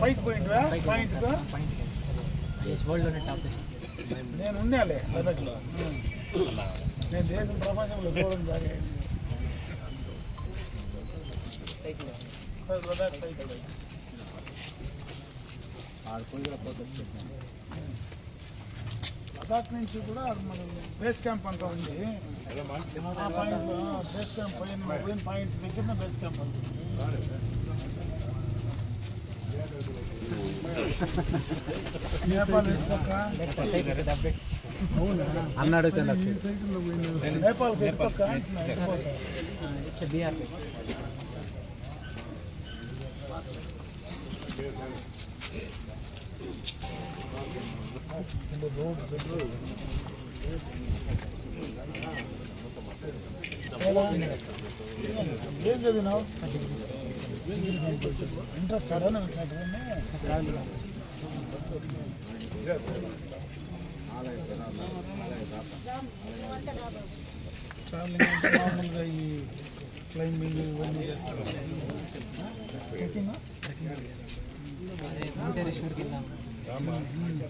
పైకి పోయింటివా పాయింట్గా నేను ఉన్నాలే లదాఖ్లో నేను దేశం ప్రపంచంలో చూడడం జరిగింది లదాఖ్ సైకిల్ లదాఖ్ నుంచి కూడా మన బేస్ క్యాంప్ అంతా ఉంది. ఆ పాయింట్ బేస్ క్యాంప్ పోయిన పాయింట్ దగ్గర బేస్ క్యాంప్ నేపాల్ అన్నాడు నేపాల్ అంటున్నా, ఏం చదివినావు ఇంట్రెస్ట్ ట్రావెలింగ్ అంటే మామూలుగా ఈ క్లైంబింగ్ ఇవన్నీ చేస్తారు. ట్రెక్కింగ్ వెంకటేశ్వర్కి Ja, mal. Mhm.